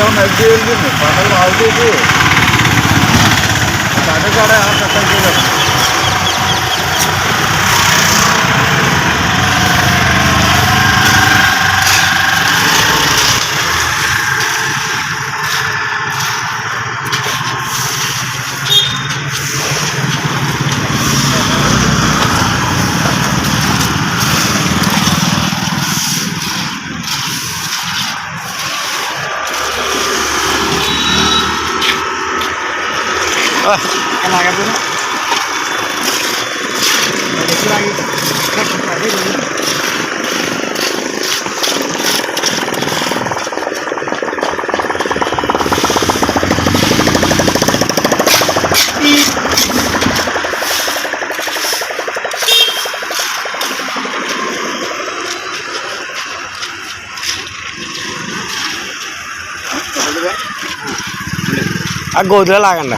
അദ്ദേഹം നൽകിയിരിക്കുന്നു. പണം ആവശ്യത്തിൽ കടക്കട ആ കട്ട ചെയ്തത് పక్కన ఆవుతీసి కట్ట కాడ కట్టాలి ఆ గోతులో లాగండి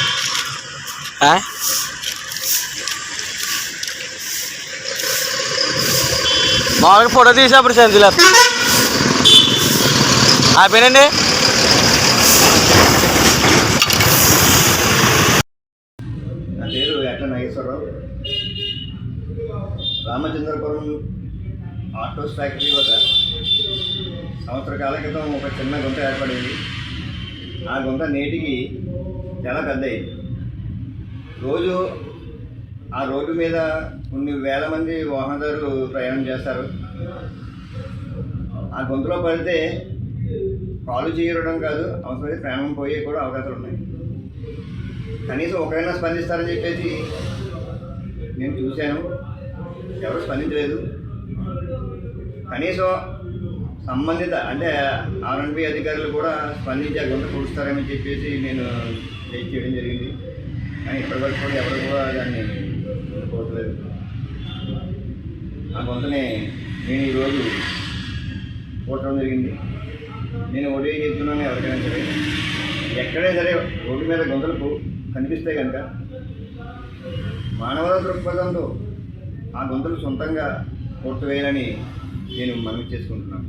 మామూలుగా ఫోటో తీసేప్పుడు అప్పుడు సంచిలో ఆపేనండి నా పేరు ఎట్ల నాగేశ్వరరావు. రామచంద్రపురం ఆటోస్ ఫ్యాక్టరీ వద్ద సంవత్సర కాల క్రితం ఒక చిన్న గుంట ఏర్పడింది. ఆ గుంత నేటికి చాలా పెద్దయింది రోజు ఆ రోడ్డు మీద కొన్ని వేల మంది వాహనదారులు ప్రయాణం చేస్తారు. ఆ గొంతులో పడితే కాలు చేయడం కాదు అవసరమైతే ప్రాణం పోయే కూడా అవకాశాలు ఉన్నాయి. కనీసం ఒకరైనా స్పందిస్తారని చెప్పేసి నేను చూశాను. ఎవరు స్పందించలేదు. కనీసం సంబంధిత అంటే ఆర్ఎన్బి అధికారులు కూడా స్పందించే గుంట పూడుస్తారని చెప్పేసి నేను చేయడం జరిగింది. కానీ ఇప్పటివరకు కూడా ఎవరు కూడా దాన్ని కోరలేదు ఆ నేను ఈరోజు పూడటం జరిగింది. నేను ఒకటే చెప్తున్నాను ఎవరికైనా సరే ఎక్కడైనా సరే రోడ్డు మీద గుంతలు కనిపిస్తే కనుక మానవ దృక్పథంతో ఆ గుంతలు సొంతంగా పూర్తివేయాలని నేను మనవి చేసుకుంటున్నాను.